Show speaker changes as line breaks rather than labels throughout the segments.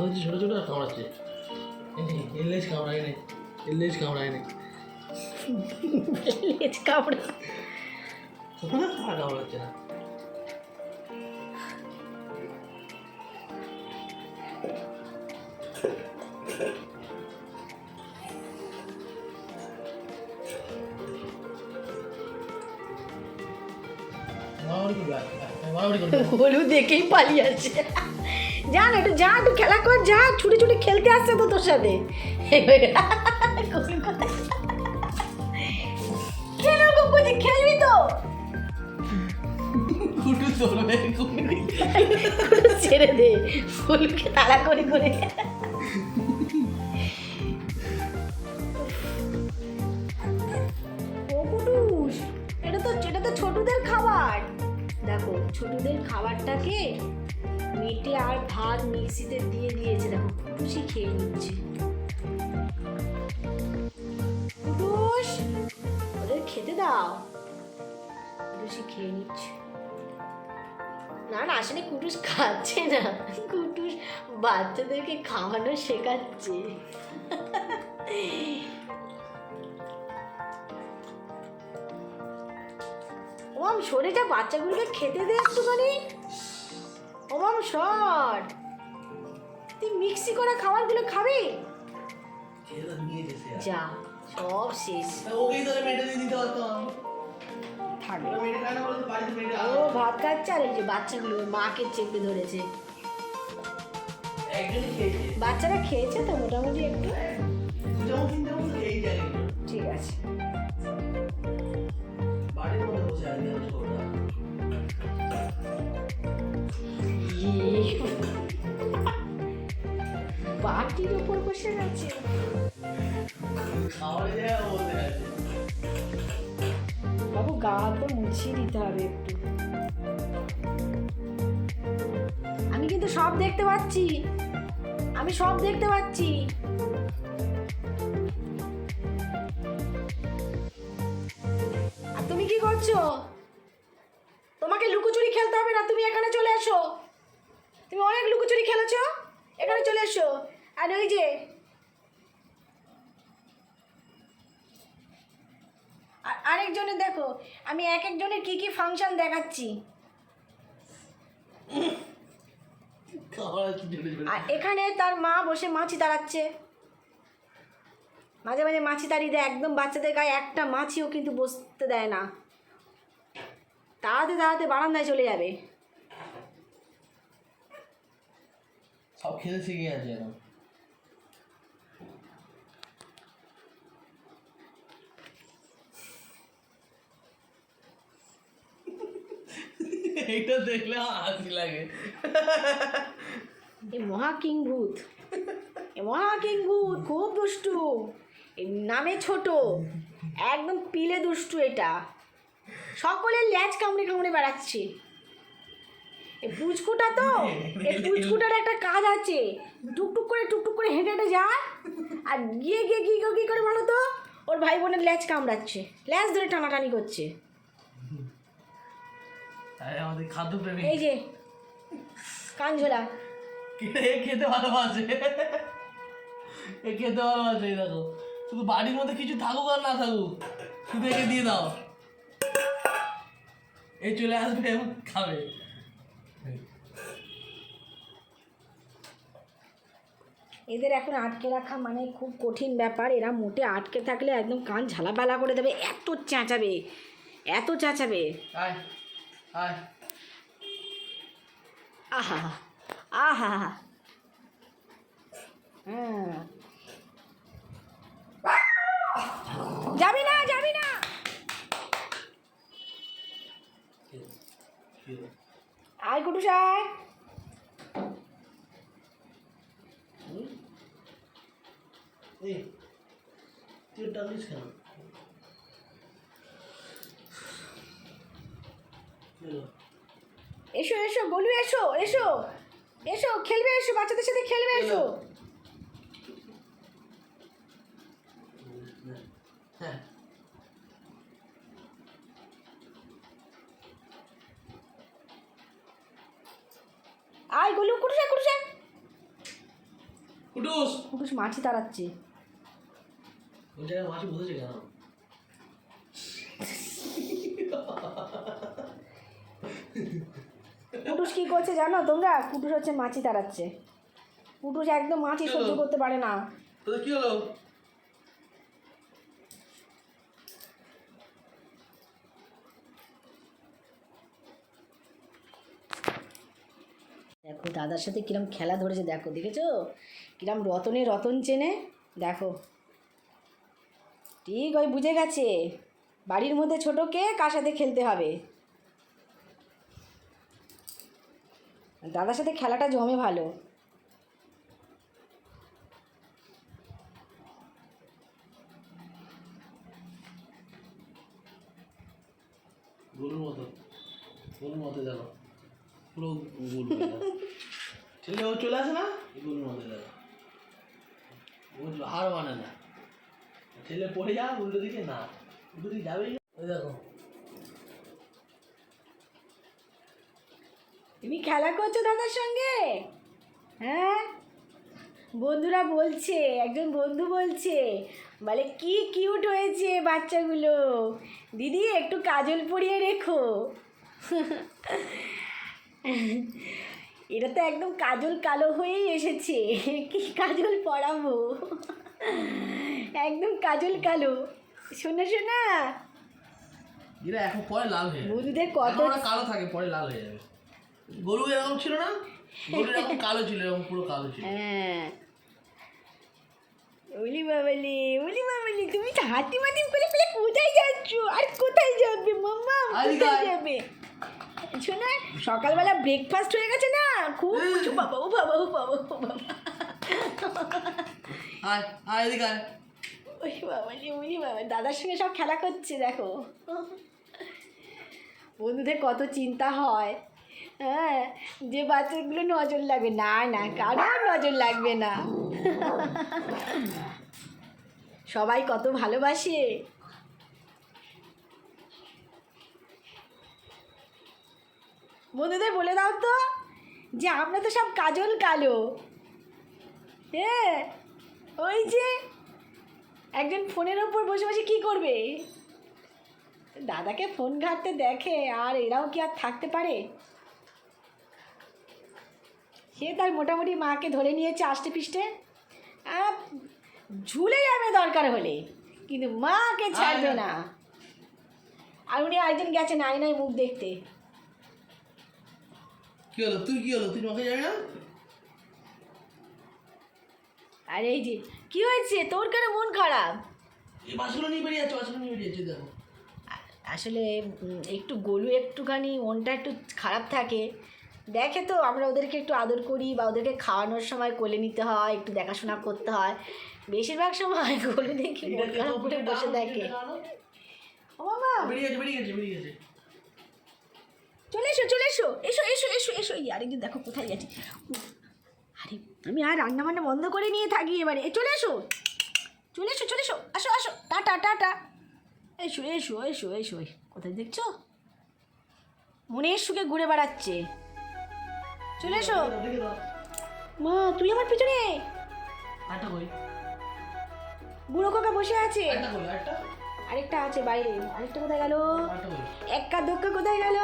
হচ্ছে ছোটো ছোটো আর কামড়াচ্ছে। ইংলিশ কামড়ায় নেই ইংলিশ কামড়ায় নেই
লেজ কামড়ে
কামড়াচ্ছে না।
হলুদ দেখেই পালিয়ে যা না একটু যা একটু খেলা কর যা ছুটে ছুটে খেলতে আসছে তো তোর সাথে। কেন ওরকম খেলবি তো? ছেড়ে দে ফুলকে তাড়া করে করে। দেখো, ছোটদের খাবারটাকে মেটে আর ভাত মিক্সিতে দিয়ে দিয়েছে, দেখো, কুটুসই খেয়ে নিচ্ছে। কুটুস, ওদের খেতে দাও। কুটুসই খেয়ে নিচ্ছে। না না, আসলে কুটুস খাচ্ছে না। কুটুস বাচ্চাদেরকে খাওয়ানো শেখাচ্ছে। ওমাম সরে যা বাচ্চাগুলোকে খেতে দে একটুখানি। ওমাম, সর। তুই মিক্সি করা খাবারগুলো খাবি। যা, সব শেষ। ও ভাত খাচ্ছে আর যে বাচ্চাগুলো, মাকে চেপে ধরেছে। বাচ্চারা খেয়েছে তো মোটামুটি একটু। ঠিক আছে। বাটির উপর বসে
আছে
বাবু গা তো মুছিয়ে দিতে হবে একটু আমি কিন্তু সব দেখতে পাচ্ছি। আমি সব দেখতে পাচ্ছি। তুমি কি করছ? তোমাকে লুকোচুরি খেলতে হবে না তুমি এখানে চলে এসো। তুমি অনেক লুকোচুরি খেলেছো এখানে চলে এসো। আর ওই যে আর আরেকজনের দেখো আমি এক একজনের কি কি ফাংশন দেখাচ্ছি। আর এখানে তার মা বসে মাছি তাড়াচ্ছে। মাঝে মাঝে মাছি তাড়িয়ে দেয় একদম বাচ্চাদের গায়ে একটা মাছিও কিন্তু বসতে দেয় না। তাড়াতে তাড়াতে বারান্দায় চলে যাবে।
সব খেতে শিখে আছে এইটা দেখলে হাসি লাগে।
এ মহা কিং ভূত এ মহা কিং ভূত খুব দুষ্টু। নামে ছোট। একদম পিলে দুষ্টু এটা। সকলের ল্যাচ কামড়ে কামড়ে বেড়াচ্ছে। এই পুচকুটা তো এই পুচকুটার একটা কাজ আছে। টুকটুক করে টুকটুক করে হেঁটে হেঁটে যায়। আর গিয়ে গিয়ে গিয়ে কী করে বলো তো ওর ভাই বোনের ল্যাচ কামড়াচ্ছে। ল্যাজ ধরে টানাটানি করছে। এই যে
এ খেতে ভালোবাসে? এ খেতে ভালোবাসে দেখো। শুধু বাড়ির মধ্যে কিছু থাকুক আর না থাকুক শুধু একে দিয়ে দাও। এই চলে আসবে এবং খাবে।
এদের এখন আটকে রাখা মানে খুব কঠিন ব্যাপার। এরা মোটে আটকে থাকলে একদম কান ঝালাপালা করে দেবে। এত চেঁচাবে এত চেঁচাবে। আহা আহা। হ্যাঁ। যাবি না যাবি না। আয়
তুই কেন?
এসো এসো বলু এসো এসো। এসো খেলবে এসো বাচ্চাদের সাথে খেলবে এসো।
কুটুস
কুটুস মাছি তাড়াচ্ছে।
ওই জায়গায় মাছি বসেছে কেন?
কুটুস কি করছে জানো তোমরা? কুটুস হচ্ছে মাছি তাড়াচ্ছে। কুটুস একদম মাছি সহ্য করতে পারে না।
কি হলো?
দেখো দাদার সাথে কিরম খেলা ধরেছে দেখো দেখেছ? কিরম রতনে রতন চেনে দেখো। ঠিক ওই বুঝে গেছে। বাড়ির মধ্যে ছোট কে কার সাথে খেলতে হবে? দাদার সাথে খেলাটা জমে ভালো।
গরুর মতো গরুর মতো দেখো পুরো গরু ছেলে চলে আসে না? গরুর মতো দেখো গরু হার মানে না। পড়ে যা, উল্টো দিকে না, উল্টো দিকে যাবেই। ওই দেখো।
তুমি খেলা করছ দাদার সঙ্গে? হ্যাঁ? বন্ধুরা বলছে, একজন বন্ধু বলছে, বলে, কি কিউট হয়েছে বাচ্চাগুলো। দিদি, একটু কাজল পরিয়ে রেখো। এটা তো একদম কাজল কালো হয়েই এসেছে। কি কাজল পরাবো? একদম কাজল কালো। শোনা শোনা।
এরা এখন পরে লাল হয়ে
বন্ধুদের কত
কালো থাকে পরে লাল হয়ে যাবে। গরু এরকম ছিল না? গরু এরকম কালো ছিল এরকম পুরো কালো ছিল।
হ্যাঁ। ওলি বাবালি ওলি বাবালি তুমি তো হাতি মাতি করে পেলে কোথায় যাচ্ছ? আর কোথায় যাবে? মাম্মা কোথায় যাবে? শোনা সকালবেলা ব্রেকফাস্ট হয়ে গেছে না? খুব কিছু বাবা ও বাবা ও বাবা ও বাবা।
আয় আয় এদিকে আয়।
ওই বাবালি ওলি বাবা দাদার সঙ্গে সব খেলা করছে দেখো। বন্ধুদের কত চিন্তা হয়। হ্যাঁ যে বাচ্চাগুলো নজর লাগবে না না কারোর নজর লাগবে না। সবাই কত ভালোবাসে। বন্ধুদের বলে দাও তো যে আমরা তো সব কাজল কালো। হ্যাঁ ওই যে একজন ফোনের ওপর বসে বসে কী করবে? দাদাকে ফোন ঘাটতে দেখে আর এরাও কি আর থাকতে পারে? সে তার মোটামুটি মাকে ধরে নিয়েছে আষ্টে পিষ্টে। ঝুলে যাবে দরকার হলে কিন্তু মাকে ছাড়বে না। আর উনি একজন নাই আয়নায় মুখ দেখতে।
কি হলো? তুই কি হলো? তুই মাকে যাবি না
আর এই যে কি হয়েছে? তোর কেন মন খারাপ?
এই বাসগুলো নিয়ে বেরিয়ে যাচ্ছে বাসগুলো নিয়ে বেরিয়ে যাচ্ছে দেখো।
আসলে একটু গলু একটুখানি মনটা একটু খারাপ থাকে। দেখে তো আমরা ওদেরকে একটু আদর করি বা ওদেরকে খাওয়ানোর সময় কোলে নিতে হয় একটু দেখাশোনা করতে হয়। বেশিরভাগ সময় গলু দেখি বসে দেখে। ও বাবা!
বেরিয়ে গেছে বেরিয়ে গেছে বেরিয়ে গেছে।
চলে এসো চলে এসো। এসো এসো এসো এসো। এই আরেকদিন দেখো কোথায় গেছে। আরে আমি আর রান্না বান্না বন্ধ করে নিয়ে থাকি এবারে। এ, চলে এসো। চলে এসো চলে এসো। আসো আসো। Ta-ta ta-ta. এসো এসো এসো এসো। কোথায় দেখছ? মনের সুখে ঘুরে বেড়াচ্ছে। চলে এসো। মা তুই আমার পিছনে। বুড়ো কাকা বসে আছে। আরেকটা আছে বাইরে। আরেকটা কোথায় গেল?
আটটা কই
একা দোক্কা কোথায় গেল?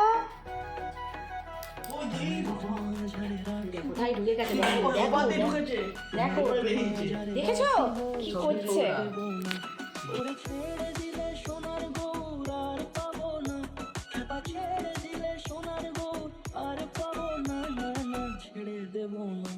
কোথায় ঢুকে গেছে দেখো দেখো
বাদে
দেখো।
ঢুকেছে?
দেখো।
ওপরে বেরিয়েছে?
দেখেছ? কি করছে?
ছেড়ে দেবো
সোনার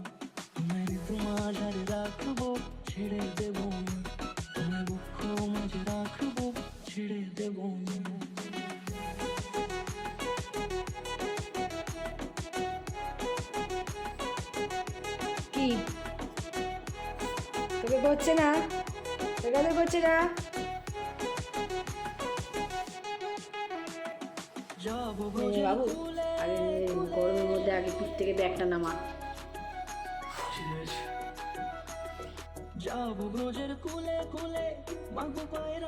তোকে করছে না? তোকে তো করছে না? বাবু, আরে গরমের মধ্যে আগে পিঠ থেকে ব্যাগটা নামা।
যাব ব্রজের কুলে কুলে, মাগো পায়ের